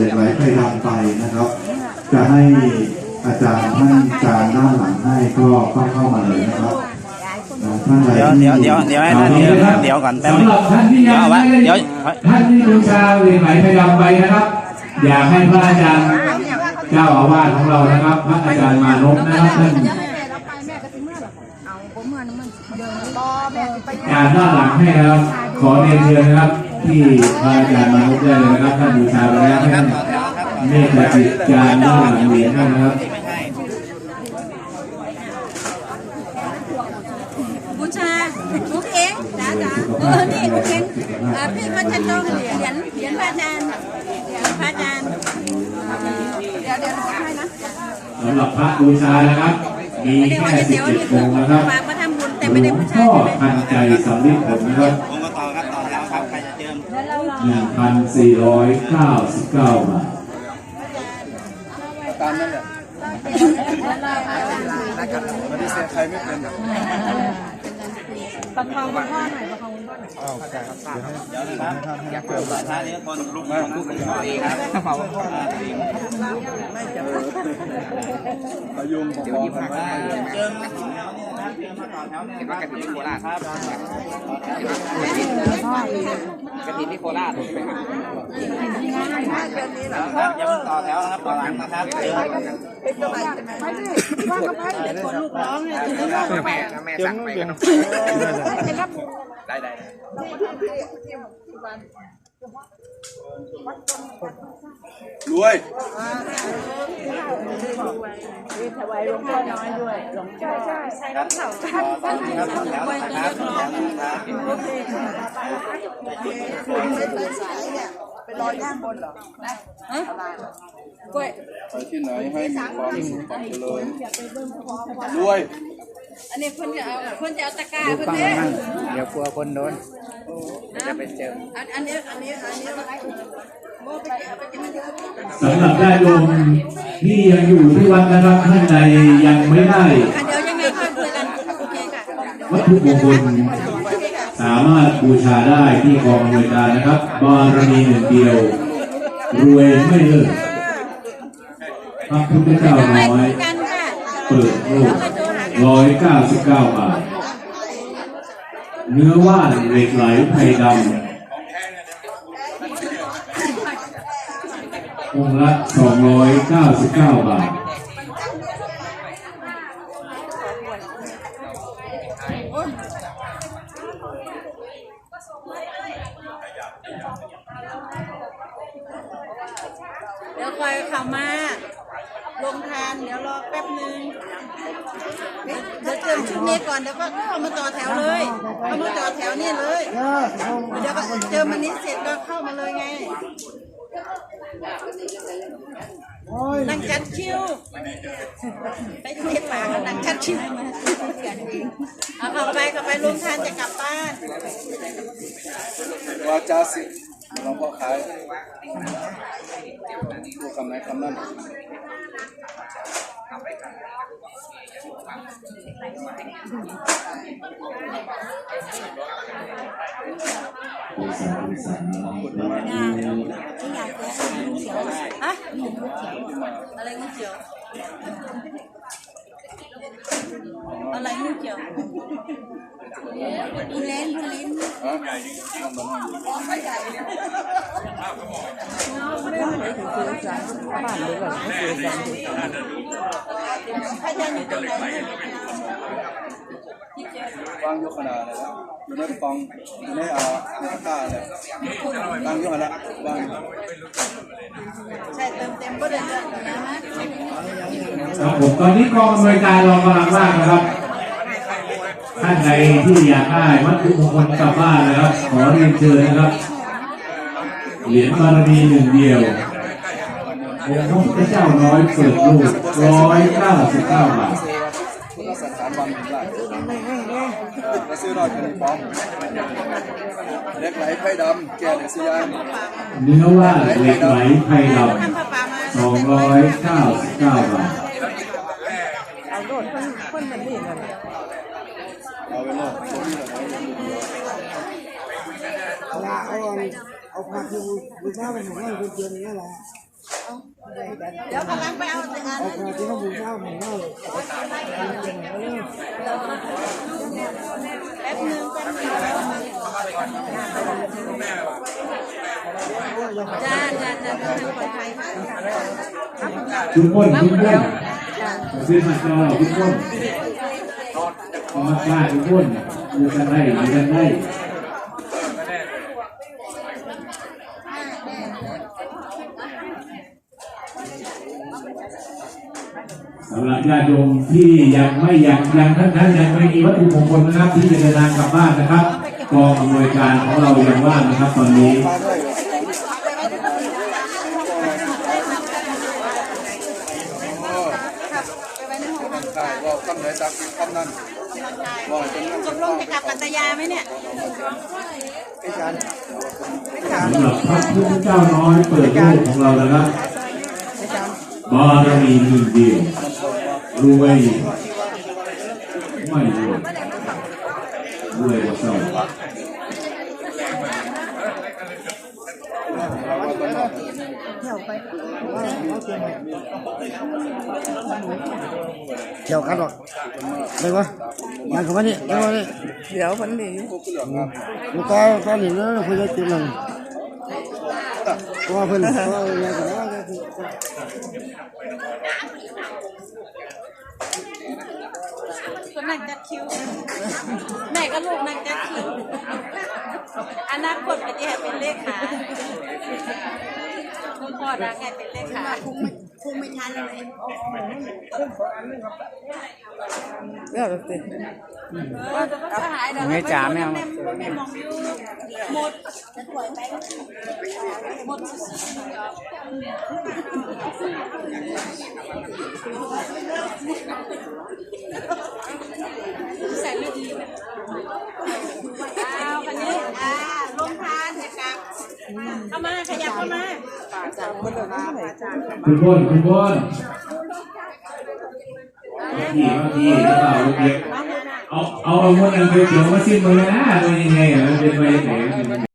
เหล็กไหลไฟดำไปนะครับ จะให้อาจารย์ท่านกลางด้านหลังให้ก็เข้าเข้ามาเลยนะครับอ่าท่านใดเดี๋ยวที่เดี๋ยวเดี๋ยวเดี๋ยวให้ท่านเดี๋ยวเดี๋ยวก่อนแป๊บนึงสำหรับท่านที่เดี๋ยัยวงเอาไว้ไม่เดี๋ยวท่านที่บูชาเหรียญไหลไทยดำไปนะครับ อยากให้พระอาจารย์เจ้าอาวาสของเรานะครับ พระอาจารย์มานพนะครับท่านเอาผมเมื่อนั้นมันเดินบอแม่สิไปการด้านหลังให้นะครับ ขอเรียนเชิญนะครับ ที่พระอาจารย์มานพได้เลยนะครับท่านบูชาไปแล้วท่านเมตตาจิตจานด้านหลังเหรียญให้นะครับบูชาลูกเองจ้าจ้าเออนี่ลูกเองเอ่อพี่ก็จะต้องเหรียญเหรียญเหรียญพระอาจารย์เหรียญพระอาจารย์เดี๋ยวเดี๋ยวให้นะสำหรับพระบูชานะครับมีเดี๋ยวแค่ว่าจะสิเดี๋บยวเจ็ดนี่องค์นะครับฝากมาทำบุญแต่หลไม่ได้วงบูพ่ชาอใช่ไหมทันใจสำลิดผลนะครับ 1,499 บาทตามนั่นแหละไม่ได้เซ็นใครไม่เป็นประคองคุณพ่อหน่าอยประคองคุณพ่อหน่อยอ้านวครับเดี๋ยวนะครับอยากเปิดบาทนี้คนลุกมาลุกคุณพ่อเอนครับกระเป๋าพ่อไม่จะพยุงประคองกันไว้เจิม เห็นว่ากระถิ่นโคราชครับกระถินที่โคราชครับอย่าเพิ่งต่อแถวนะครับต่อหลังนะครับเจิมแม่แม่สั่งไปกันได้ได้ รวยครับต่อแถวนะครับต่อแถวนะครับกล้วยไปที่ไหนให้มีความสุขความเจริญรวย อันนี้คนจะเอาคนจะเอาตะกร้าดูคนฟังนี้มั่งเดี๋ยวกลัวคนโดนจะไปเจอ อันอันนี้อันนี้อันนี้โมไปเก็บไปเก็บมันเยอะสำหรับญาติโยมที่ยังอยู่ที่วัดนะครับท่านใดยังไม่ได้อะเดี๋ยวยังไงค่อยคุยกันโอเคค่ะวัตถุมงคลสามารถบูชาได้ที่กองอำนวยการนะครับบารมีหนึ่งเดียว รวยไม่เลิกพระพุทธเจ้าไม่น้อคุยยกันค่ะเปิดโลก ร้อยเก้าสิบเก้าบาท เนื้อว่านเหล็กไหลไทยดำองละสองร้อยเก้าสิบเก้าบาทเดี๋ยวคอยขามา ลงทานเดี๋ยวรอแป๊บนึงเดี๋ยวเติมชุดนี้ก่อนเดี๋ยวก็เข้ามาต่อแถวเลยเข้ามาต่อแถวนี่เลยเดี๋ยวก็เจอมันนี้เสร็จก็เข้ามาเลยไงนั่งจัดคิวไปเทปากนั่งจัดคิวเอาเข้าไปเข้าไปลงทานจะกลับบ้านว่าจาสิหลวงพ่อขายพูดคำไหนคำนั้น อะอะไรงูเขียว อะไรงูเขียว อีเลนอีเลนฮะนั่งบนห้องพยานอยู่ตรงไหนวางยกขนาดเลยอยู่ในกองอยู่ในอ่าในข้าเลยตั้งยกขนาดวางใช่เติมเต็มก็เดินเดินะฮะครับผมตอนนี้กองอำนวยการเรากำลังว่างนะครับานใดที่อยากได้วัตถุมงคลกลับบ้านนะครับ ขอเรียนเชิญนะครับเหรียญบารมีหนึ่งเดียวองค์พระพุทธเจ้าน้อยเปิดรูปร้อยเก้าสิบเก้าบาทพุทธสันสารวันถึงได้แล้วซื้อรอยกันฟองเล็กไหลไพ่ดำแก่เลยซื้อยานเนื้อว่าเล็กไหลไทยดำผ้าป่ามาำสองร้อยเก้าสิบเก้าบาทเอาไปเลยโชคดีเลย เอาเอาเอาเอาพาคือบูชาไปของนั่นคนเดียวนี่แหละเดี๋ยวกำลังไปเอาแต่อันนั้นแป๊บนึงแป๊บนึงจ้าจ้าจ้าทางปลอดภัยมากคุณพ่นคุณพ่นซื้อมาจอคุ มาฆ่าคุณพ่นดูกันได้ดูกันได้สำหรับญาติโยมที่ยังไม่ยังยังท่านท่านยังไม่มีวัตถุมงคลนะครับที่จะเดินทางกลับบ้านนะครับกองอำนวยการของเรายังว่างนะครับ ตอนนี้มาด้วยใช่ว่าคำไหนตักคำนั้น ว่าจนนั้นตกลงจะกลับปัตยาไหมเนี่ยไอ้จานสำหรับพระพุทธเจ้าน้อยเปิดโลกของเรานะครับบารมีหนึ่งเดียวรวยไม่รวยรวยกว่าเศร้า เกี่ยวกันหรอกได้ปะยังเข้ามานี่ได้ปะนี่เดี๋ยวมันนี่ลูกก็ก็หนีแล้วคุยกันจริงเลยว่าเพิ่นว่าอย่างนั้นว่าค ก็นั่งจัดคิวแม่ก็ลูกนั่งจัดคิวอนาคตก็จะให้เป็นเลขาคุณพ่อรักไงเป็นเลขา คู่ไม่ทันเลยเรื่อกติดว่าจะหายแล้วไม่จ๋าแม่เอาหมดแต่ป่วยไปหมดใส่ไม่ดีเอาคันนี้อ่าลงทานเถอะครับ เข้ามาขยับเข้ามาคุณพ่นคุณพ่นที่บางทีก็เอาเล็กเอาเอาเอาคนยังไปเดี๋ยวมาซิมมือนะเป็นยังไงอะมันเป็นไปยังไง